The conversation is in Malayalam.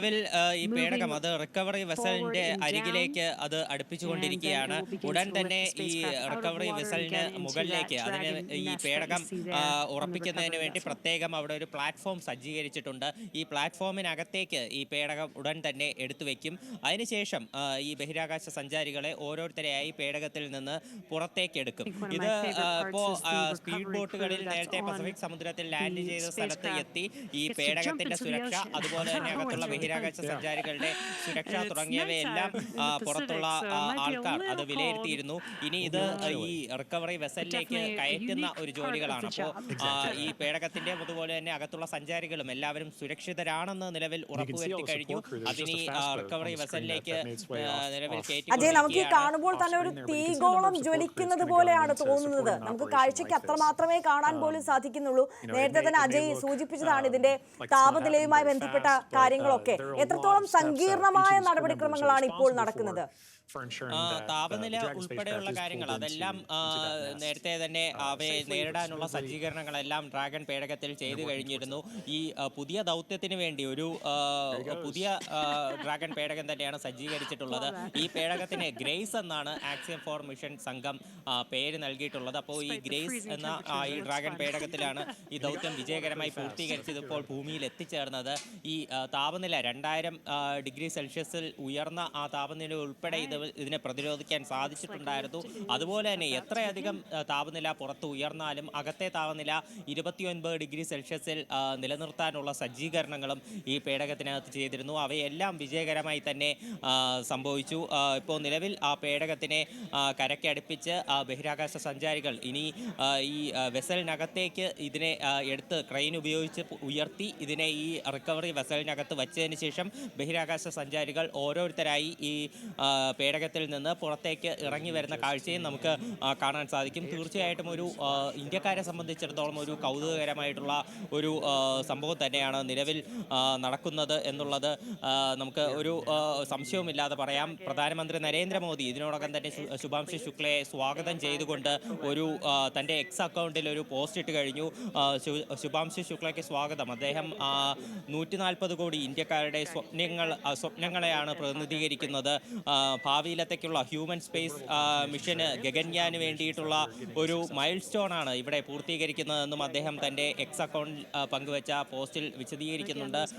നിലവിൽ ഈ പേടകം അത് റിക്കവറി വെസലിന്റെ അരികിലേക്ക് അത് അടുപ്പിച്ചുകൊണ്ടിരിക്കുകയാണ്. ഉടൻ തന്നെ ഈ റിക്കവറി വെസലിന് മുകളിലേക്ക് അതിന് ഈ പേടകം ഉറപ്പിക്കുന്നതിന് വേണ്ടി പ്രത്യേകം അവിടെ ഒരു പ്ലാറ്റ്ഫോം സജ്ജീകരിച്ചിട്ടുണ്ട്. ഈ പ്ലാറ്റ്ഫോമിനകത്തേക്ക് ഈ പേടകം ഉടൻ തന്നെ എടുത്തു വയ്ക്കും അതിനുശേഷം ഈ ബഹിരാകാശ സഞ്ചാരികളെ ഓരോരുത്തരെയായി പേടകത്തിൽ നിന്ന് പുറത്തേക്ക് എടുക്കും. ഇത് ഇപ്പോൾ ഇപ്പോ സ്പീഡ് ബോട്ടുകളിൽ നേരത്തെ പസഫിക് സമുദ്രത്തിൽ ലാൻഡ് ചെയ്ത സ്ഥലത്ത് എത്തി. ഈ പേടകത്തിന്റെ സുരക്ഷ അതുപോലെ തന്നെ അകത്തുള്ള ബഹിരാകാശ സഞ്ചാരികളുടെ സുരക്ഷ തുടങ്ങിയവയെല്ലാം പുറത്തുള്ള ആൾക്കാർ അത് വിലയിരുത്തിയിരുന്നു. ഇനി ഇത് ഈ റിക്കവറി വെസലിലേക്ക് കയറ്റുന്ന ഒരു ജോലികളാണ്. അപ്പോൾ ഈ പേടകത്തിന്റെ അതുപോലെ തന്നെ അകത്തുള്ള സഞ്ചാരികളും എല്ലാവരും സുരക്ഷിതരാണെന്ന് നിലവിൽ ഉറപ്പുവരുത്തി കഴിഞ്ഞു. അതിനി റിക്കവറി വെസലിലേക്ക് നിലവിൽ കയറ്റി അജയ് നമുക്ക് കാണുമ്പോൾ തന്നെ ഒരു തീഗോളം ജ്വലിക്കുന്നത് പോലെയാണ് തോന്നുന്നത്. നമുക്ക് കാഴ്ചയ്ക്ക് അത്രമാത്രമേ കാണാൻ പോലും സാധിക്കുന്നുള്ളൂ. നേരത്തെ തന്നെ അജയ് സൂചിപ്പിച്ചതാണ് ഇതിന്റെ താപനിലയുമായി ബന്ധപ്പെട്ട കാര്യങ്ങളൊക്കെ. എത്രത്തോളം സങ്കീർണമായ നടപടിക്രമങ്ങളാണ് ഇപ്പോൾ നടക്കുന്നത്? താപനില ഉൾപ്പെടെയുള്ള കാര്യങ്ങൾ അതെല്ലാം നേരത്തെ തന്നെ അവയെ നേരിടാനുള്ള സജ്ജീകരണങ്ങളെല്ലാം ഡ്രാഗൺ പേടകത്തിൽ ചെയ്തു കഴിഞ്ഞിരുന്നു. ഈ പുതിയ ദൗത്യത്തിന് വേണ്ടി ഒരു പുതിയ ഡ്രാഗൺ പേടകം തന്നെയാണ് സജ്ജീകരിച്ചിട്ടുള്ളത്. ഈ പേടകത്തിന് ഗ്രേസ് എന്നാണ് ആക്സിയം ഫോർ മിഷൻ സംഘം പേര് നൽകിയിട്ടുള്ളത്. അപ്പോൾ ഈ ഗ്രേസ് എന്ന ആ, ഈ ഡ്രാഗൺ പേടകത്തിലാണ് ഈ ദൗത്യം വിജയകരമായി പൂർത്തീകരിച്ചത് ഇപ്പോൾ ഭൂമിയിൽ എത്തിച്ചേർന്നത്. ഈ താപനില രണ്ടായിരം ഡിഗ്രി സെൽഷ്യസിൽ ഉയർന്ന ആ താപനില ഉൾപ്പെടെ ഇത് ഇതിനെ പ്രതിരോധിക്കാൻ സാധിച്ചിട്ടുണ്ടായിരുന്നു. അതുപോലെ തന്നെ എത്രയധികം താപനില പുറത്ത് ഉയർന്നാലും അകത്തെ താപനില ഇരുപത്തിയൊൻപത് ഡിഗ്രി സെൽഷ്യസിൽ നിലനിർത്താനുള്ള സജ്ജീകരണങ്ങളും ഈ പേടകത്തിനകത്ത് ചെയ്തിരുന്നു. അവയെല്ലാം വിജയകരമായി തന്നെ സംഭവിച്ചു. ഇപ്പോൾ നിലവിൽ ആ പേടകത്തിനെ കരക്കടുപ്പിച്ച് ബഹിരാകാശ സഞ്ചാരികൾ ഇനി ഈ വെസലിനകത്തേക്ക് ഇതിനെ എടുത്ത് ക്രെയിൻ ഉപയോഗിച്ച് ഉയർത്തി ഇതിനെ ഈ റിക്കവറി വെസലിനകത്ത് വച്ചതിന് ശേഷം ബഹിരാകാശ സഞ്ചാരികൾ ഓരോരുത്തരായി ഈ ആ, പേടകത്തിൽ നിന്ന് പുറത്തേക്ക് ഇറങ്ങി വരുന്ന കാഴ്ചയും നമുക്ക് കാണാൻ സാധിക്കും. തീർച്ചയായിട്ടും ഒരു ഇന്ത്യക്കാരെ സംബന്ധിച്ചിടത്തോളം ഒരു കൗതുകകരമായിട്ടുള്ള ഒരു സംഭവം തന്നെയാണ് നിലവിൽ നടക്കുന്നത് എന്നുള്ളത് നമുക്ക് ഒരു സംശയവുമില്ലാതെ പറയാം. പ്രധാനമന്ത്രി നരേന്ദ്രമോദി ഇതിനോടകം തന്നെ ശുഭാംശി ശുക്ലയെ സ്വാഗതം ചെയ്തുകൊണ്ട് ഒരു തന്റെ എക്സ് അക്കൗണ്ടിൽ ഒരു പോസ്റ്റ് ഇട്ട് കഴിഞ്ഞു. ശുഭാംശി ശുക്ലയ്ക്ക് സ്വാഗതം. അദ്ദേഹം നൂറ്റി നാൽപ്പത് കോടി ഇന്ത്യക്കാരുടെ സ്വപ്നങ്ങൾ സ്വപ്നങ്ങളെയാണ് പ്രതിനിധീകരിക്കുന്നത്. ആ, ഭാവിയിലത്തേക്കുള്ള ഹ്യൂമൻ സ്പേസ് മിഷന് ഗഗൻയാന് വേണ്ടിയിട്ടുള്ള ഒരു മൈൽ സ്റ്റോൺ ആണ് ഇവിടെ പൂർത്തീകരിക്കുന്നതെന്നും അദ്ദേഹം തന്റെ എക്സ് അക്കൗണ്ടിൽ പങ്കുവച്ച പോസ്റ്റിൽ വിശദീകരിക്കുന്നുണ്ട്.